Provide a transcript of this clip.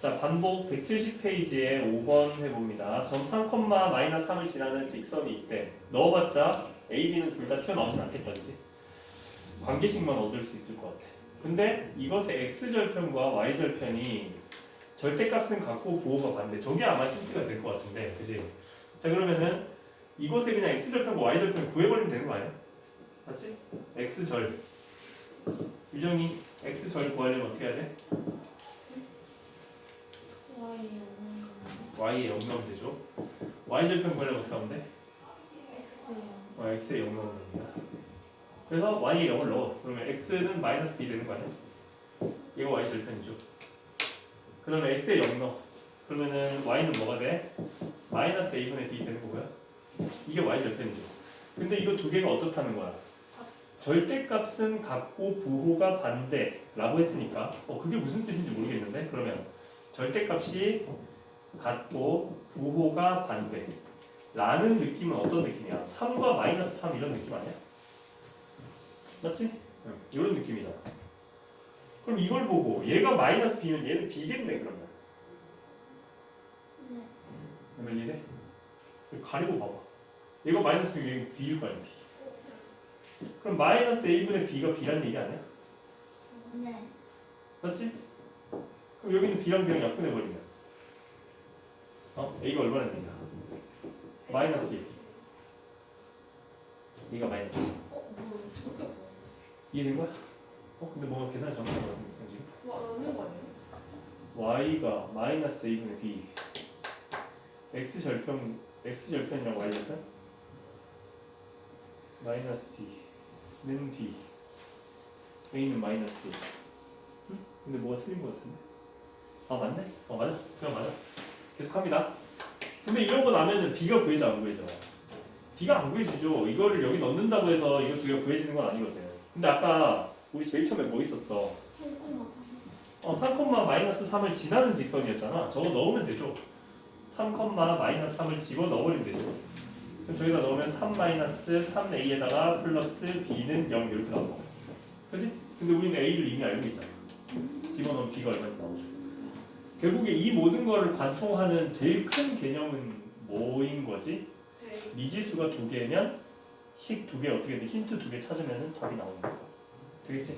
자, 반복 170페이지에 5번 해봅니다. 점 3, 마이너스 3을 지나는 직선이 있대. 넣어봤자 A, B는 둘 다 튀어나오진 않겠다, 그지? 관계식만 얻을 수 있을 것 같아. 근데 이것의 X절편과 Y절편이 절대값은 같고 부호가 반대. 저게 아마 힌트가 될 것 같은데, 그지? 자, 그러면은 이것에 그냥 X절편과 Y절편 구해버리면 되는 거 아니야? 맞지? X절. 유정이 X절 구하려면 어떻게 해야 돼? Y에 0, Y에 0 넣으면 되죠. Y절편 구하려면 어떻게 하면 돼? X 0. 어, X에 0 넣으면 됩니다. 그래서 Y에 0을 넣어. 그러면 X는 마이너스 B 되는 거 아니야? 이거 Y절편이죠. 그러면 X에 0 넣어. 그러면은 Y는 뭐가 돼? 마이너스 A분의 B 되는 거고요. 이게 Y절편이죠. 근데 이거 두 개가 어떻다는 거야? 절대값은 같고 부호가 반대라고 했으니까 어 그게 무슨 뜻인지 모르겠는데 그러면 절대값이 같고 부호가 반대 라는 느낌은 어떤 느낌이야? 3과 마이너스 3 이런 느낌 아니야? 맞지? 응, 이런 느낌이다. 그럼 이걸 보고 얘가 마이너스 b면 얘는 b겠네 그러면. 네. 그러면 얘네 가리고 봐봐. 얘가 마이너스 b면 얘가 b일 거 아니야? B. 그럼 마이너스 a분의 b가 b란 얘기 아니야? 네. 맞지? 그럼 여기는 b랑 b랑 약분해버리면 어? a가 얼마나 되냐? 마이너스 1 얘가 마이너스 1 어, 뭐 뭐? 이해된 거야? 어? 근데 뭔가 계산이 잘못된 거 같은데 지금? y가 마이너스 a분의 b x 절편 x 절편이랑 y 절편 마이너스 d는 d a는 마이너스 1 응? 근데 뭐가 틀린 거 같은데? 아 맞네? 어 맞아 그냥 맞아 계속합니다 근데 이런 거 나면은 b가 구해져 안 구해져 b가 안 구해지죠 이거를 여기 넣는다고 해서 이거 두 개가 구해지는 건 아니거든 근데 아까 우리 제일 처음에 뭐 있었어 3,3. 어, 3, 마이너스 3을 지나는 직선이었잖아. 저거 넣으면 되죠. 3, 마이너스 3을 집어 넣어버리면 되죠. 그럼 저희가 넣으면 3 마이너스 3a에다가 플러스 b는 0 이렇게 나오고. 그지? 근데 우리는 a를 이미 알고 있잖아. 집어 넣으면 b가 얼마인지 나오죠. 결국에 이 모든 거를 관통하는 제일 큰 개념은 뭐인 거지? 미지수가 두 개면 식 두 개 어떻게든 힌트 두 개 찾으면 답이 나오는 거. 되겠지?